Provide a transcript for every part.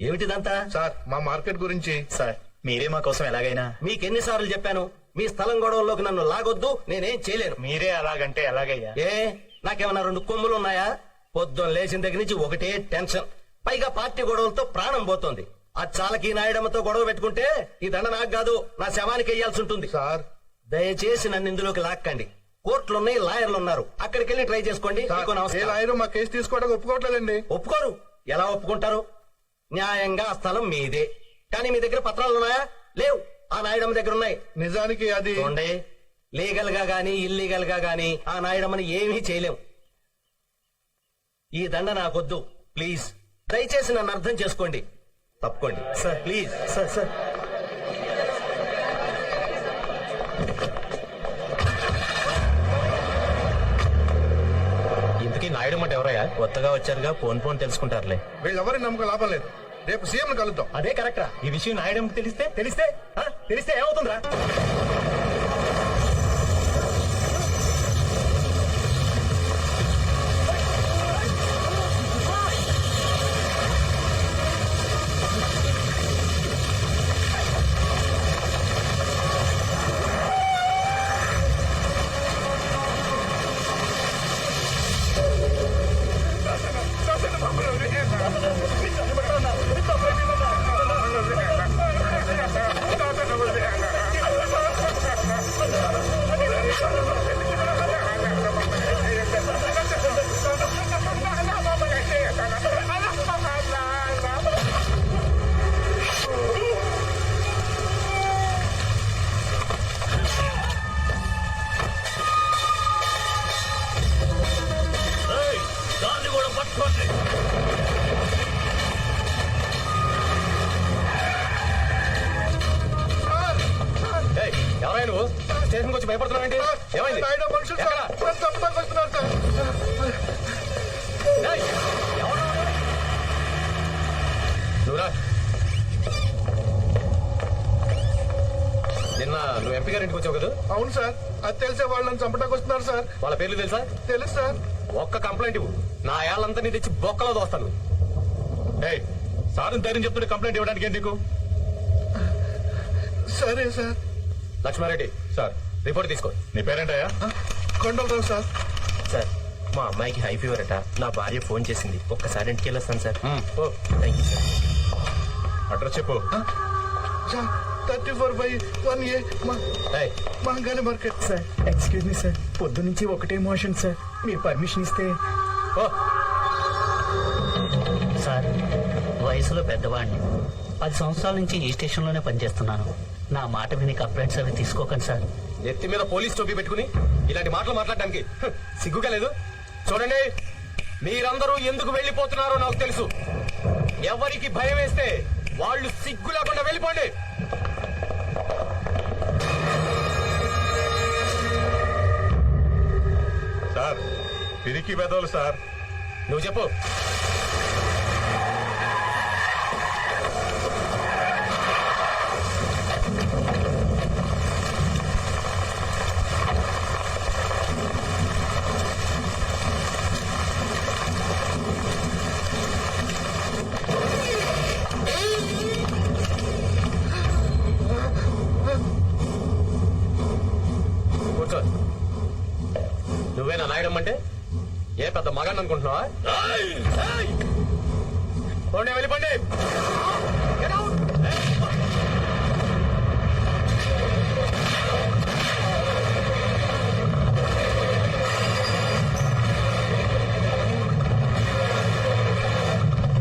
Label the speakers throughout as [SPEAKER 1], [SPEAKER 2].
[SPEAKER 1] ఏమిటిదంతా?
[SPEAKER 2] సార్ మా మార్కెట్ గురించి.
[SPEAKER 3] సార్ మీరే మా కోసం ఎలాగైనా.
[SPEAKER 1] మీకెన్నిసార్లు చెప్పాను మీ స్థలం గొడవల్లోకి నన్ను లాగొద్దు నేనేం చేయలేను.
[SPEAKER 3] మీరే అలాగంటే ఎలాగయ్యా?
[SPEAKER 1] ఏ నాకేమన్నా రెండు కొమ్ములు ఉన్నాయా పొద్దున్న లేచిన దగ్గర నుంచి ఒకటే టెన్షన్. పైగా పార్టీ గొడవలతో ప్రాణం పోతోంది. ఆ చాలకి నాయడమ్మతో గొడవ పెట్టుకుంటే ఈ దండ నాకు కాదు నా శవానికి వెయ్యాల్సి ఉంటుంది.
[SPEAKER 2] సార్.
[SPEAKER 1] దయచేసి నన్ను ఇందులోకి లాక్కండి. కోర్టులున్నాయి లాయర్లు ఉన్నారు అక్కడికి వెళ్ళి ట్రై చేసుకోండి.
[SPEAKER 2] లాయరు మా కేసు తీసుకోవడానికి ఒప్పుకోవట్లేదండి.
[SPEAKER 1] ఒప్పుకోరు. ఎలా ఒప్పుకుంటారు? న్యాయంగా ఆ స్థలం మీదే. కానీ మీ దగ్గర పత్రాలు ఉన్నాయా? లేవు. ఆ నాయడమ్మ దగ్గర ఉన్నాయి.
[SPEAKER 2] నిజానికి అది
[SPEAKER 1] చూడండి. లీగల్గా గాని ఇల్లీగల్గా గాని ఆ నాయడమ్మని ఏమీ చేయలేం ఈ దండ నాకొద్దు. ప్లీజ్. దయచేసి నన్ను అర్థం చేసుకోండి. తప్పుకోండి.
[SPEAKER 3] Sir
[SPEAKER 1] please.
[SPEAKER 3] Sir sir.
[SPEAKER 1] అంటే ఎవరయ్యా?
[SPEAKER 3] కొత్తగా వచ్చారుగా ఫోన్ ఫోన్ తెలుసుకుంటారులే.
[SPEAKER 2] వీళ్ళెవరి నమ్మకం లాభం లేదు. రేపు సీఎం కలుద్దాం.
[SPEAKER 3] అదే కరెక్టరా. ఈ విషయం నాయడం తెలిస్తే తెలిస్తే ఆ? తెలిస్తే ఏమవుతుందిరా? నువ్వు? స్టేషన్కి వచ్చి ఏమైంది?
[SPEAKER 2] నాయుడు మనుషులు చంపడానికి వస్తున్నారు సార్?
[SPEAKER 3] నువ్వురా. నిన్న నువ్వు ఎంపీ గారి ఇంటికి వచ్చావు కదా?
[SPEAKER 2] అవును సార్ అది తెలిసే వాళ్ళు నన్ను చంపడానికి వస్తున్నారు సార్.
[SPEAKER 3] వాళ్ళ పేర్లు తెలుసా?
[SPEAKER 2] తెలుసు సార్.
[SPEAKER 3] ఒక్క కంప్లైంట్ ఇవ్వు. నా ఏళ్ళంతా నీ తెచ్చి బొక్కలో దోస్తాను.
[SPEAKER 4] ఏయ్ సార్ ధైర్యం చెప్తుంటే కంప్లైంట్ ఇవ్వడానికి నీకు
[SPEAKER 2] సరే సార్.
[SPEAKER 3] లక్ష్మారెడ్డి
[SPEAKER 4] సార్
[SPEAKER 3] రిపోర్ట్ తీసుకో.
[SPEAKER 4] నీ పేరేంటయ్యా?
[SPEAKER 2] కొండలరావు సార్.
[SPEAKER 5] సార్ మా అమ్మాయికి హై ఫీవర్ అట. నా భార్య ఫోన్ చేసింది. ఒక్కసారి ఇంటికి వెళ్ళొస్తాను sir.
[SPEAKER 3] Oh
[SPEAKER 5] thank you sir.
[SPEAKER 4] Address చెప్పు.
[SPEAKER 2] Thirty four by one A మంగాలి market.
[SPEAKER 6] Sir excuse me sir పొద్దు నుంచి ఒకటే మోషన్ సార్. మీరు పర్మిషన్ ఇస్తే
[SPEAKER 3] ఓ.
[SPEAKER 7] సార్ వయసులో పెద్దవాడిని. పది సంవత్సరాల నుంచి ఈ స్టేషన్లోనే పనిచేస్తున్నాను. నా మాట విని కంప్లైంట్స్ అవి తీసుకోకండి సార్.
[SPEAKER 3] నెత్తి మీద పోలీస్ టోపీ పెట్టుకుని ఇలాంటి మాటలు మాట్లాడడానికి సిగ్గుగా లేదు. చూడండి మీరందరూ ఎందుకు వెళ్ళిపోతున్నారో నాకు తెలుసు. ఎవరికి భయం వేస్తే వాళ్ళు సిగ్గు లేకుండా వెళ్ళిపోండి.
[SPEAKER 4] సార్ పిరికి పెదవులు సార్.
[SPEAKER 3] నువ్వు చెప్పు. మగాన్ని అనుకుంటున్నావా? పోండి వెళ్ళిపోండి Get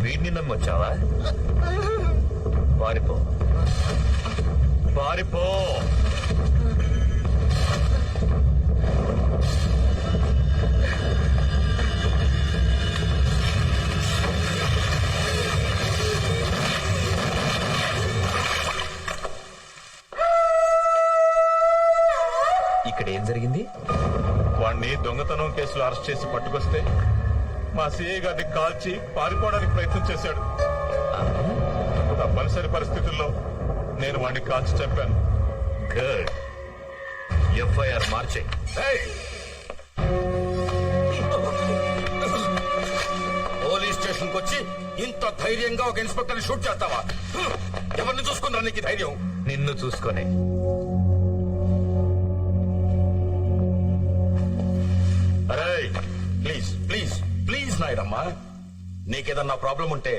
[SPEAKER 4] వీడిని నమ్మొచ్చావా పారిపో పారిపో
[SPEAKER 5] ఇక్కడ ఏం జరిగింది?
[SPEAKER 4] వాణ్ణి దొంగతనం కేసులో అరెస్ట్ చేసి పట్టుకొస్తే మా సిఐ గారిని కాల్చి పారిపోవడానికి ప్రయత్నం చేశాడు. తప్పనిసరి పరిస్థితుల్లో నేను వాణ్ణి కాల్చి చెప్పాను
[SPEAKER 5] గుడ్ ఎఫ్ఐఆర్ మార్చే.
[SPEAKER 1] పోలీస్ స్టేషన్ వచ్చి
[SPEAKER 3] ఇంత ధైర్యంగా ఒక ఇన్స్పెక్టర్ షూట్ చేస్తావా. ఎవరిని చూసుకుంటారా నీకు ధైర్యం?
[SPEAKER 5] నిన్ను చూసుకొని.
[SPEAKER 3] అమ్మా నీకేదన్నా ప్రాబ్లం ఉంటే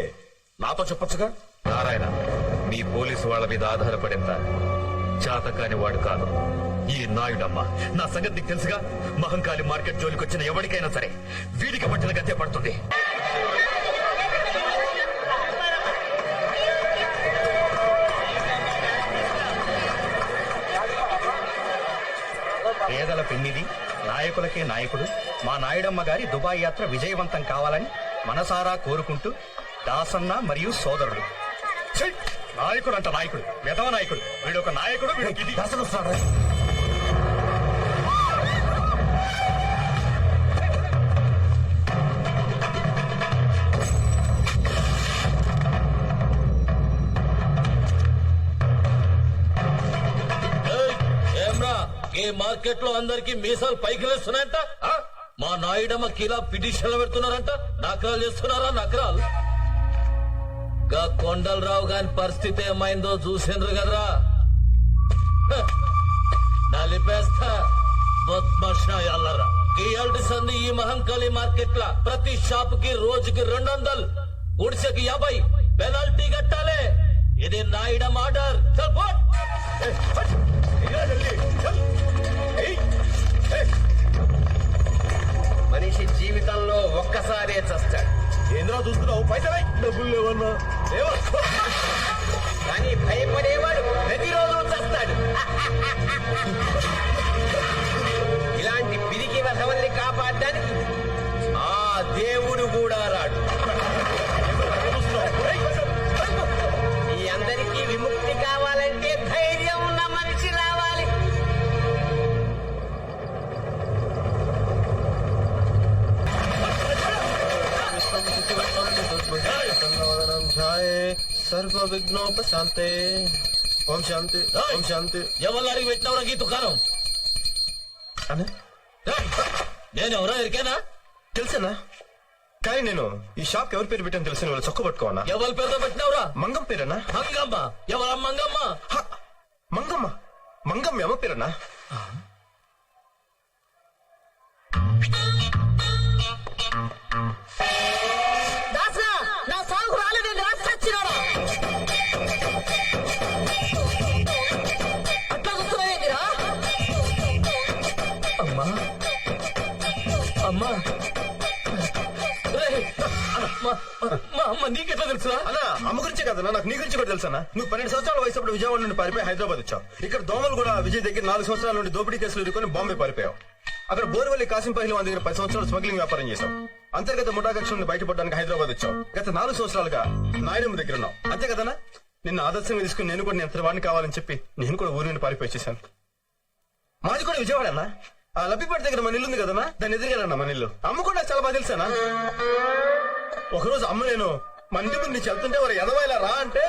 [SPEAKER 3] నాతో చెప్పొచ్చుగా?
[SPEAKER 5] నారాయణ మీ పోలీసు వాళ్ళ మీద ఆధారపడిందా చాతకాని వాడు కాదు. ఈ నాయుడమ్మ నా సంగతి నీకు తెలుసుగా? మహంకాళి మార్కెట్ జోలికి వచ్చిన ఎవరికైనా సరే వీడికి పట్టిన గతే పడుతుంది.
[SPEAKER 6] పేదల పెన్నిది నాయకులకే నాయకుడు మా నాయుడమ్మ గారి దుబాయ్ యాత్ర విజయవంతం కావాలని మనసారా కోరుకుంటూ దాసన్న మరియు సోదరుడు!
[SPEAKER 5] నాయకుడు అంట నాయకుడు. విధవ నాయకుడు. వీడు ఒక నాయకుడు ఇది
[SPEAKER 8] ఏమ్రా? ఈ మార్కెట్లో అందరికి మీసాలు పైకి లేస్తున్నాయంట ఆ? మా నాయుడమ్మ కిలా పిటిషన్లు పెడుతున్నారంట. నకరాలు చేస్తున్నారా? నకరాలు? గా కొండలరావు గాని పరిస్థితి ఏమైందో చూసిండ్రు కదరా. హ, నలిపేస్తా. బద్మాషాయాలరా ఇయాల్టి సంది ఈ మహంకాళి మార్కెట్లా ప్రతి షాప్కి రోజుకి రెండు వందలు గుడిసెకి యాభై పెనాల్టీ కట్టాలి. ఇది నాయుడమ్మ ఆర్డర్.
[SPEAKER 9] సర్వ విఘ్నోపశాంతే ఓం శాంతి. ఓం శాంతి.
[SPEAKER 8] ఎవరు పెట్టినవరా ఈ దుకాణం నేను ఎవరో ఎరికేనా
[SPEAKER 9] తెలుసన్నా కానీ నేను ఈ షాప్ ఎవరి పేరు పెట్టాను తెలిసిన వాళ్ళు చొక్క పట్టుకోనా
[SPEAKER 8] ఎవరి పేరుతో పెట్టినవరా?
[SPEAKER 9] మంగం పేరన్నా
[SPEAKER 8] మంగమ్మ. ఎవరా మంగమ్మ!
[SPEAKER 9] మంగమ్మ. మంగమ్మ ఎమ్మ పేరన్నా
[SPEAKER 8] నీకెట్లా తెలుసురా
[SPEAKER 9] అలా అమ్మ గురించి కదన్నా నాకు నీ గురించి కూడా తెలుసా నువ్వు పన్నెండు సంవత్సరాల వయసు అప్పుడు విజయవాడ నుండి పారిపోయి హైదరాబాద్ వచ్చావు. ఇక్కడ దోమలు కూడా విజయ్ దగ్గర నాలుగు సంవత్సరాల నుండి దోపిడీ కేసులు ఎదుర్కొని బాంబే పారిపోయావు. అక్కడ బోర్వల్లి కాసిం పహిల్వాన్ దగ్గర పది సంవత్సరాలు స్మగ్లింగ్ వ్యాపారం చేశావు. అంతర్గత ముఠాకక్ష నుండి బయటపడడానికి హైదరాబాద్ వచ్చావు. గత నాలుగు సంవత్సరాలుగా నాయనమ్మ దగ్గర ఉన్నావు. అంతే కదనా నిన్ను ఆదర్శంగా తీసుకుని నేను కూడా నేను ఎంత వాడిని కావాలని చెప్పి నేను కూడా ఊరి నుండి పారిపోయేసాను మాది కూడా విజయవాడ అన్న. ఆ లబ్బిపేట దగ్గర మన ఇల్లు ఉంది కదన్నా? దాన్ని ఎదురుగా మన ఇల్లు. అమ్మ కూడా చాలా బాగా తెలుసానా ఒకరోజు అమ్మ నేను మన ఇంటి ముందు చెప్తుంటే వెళ్తుంటే వారు ఎదవాయిలా రా అంటే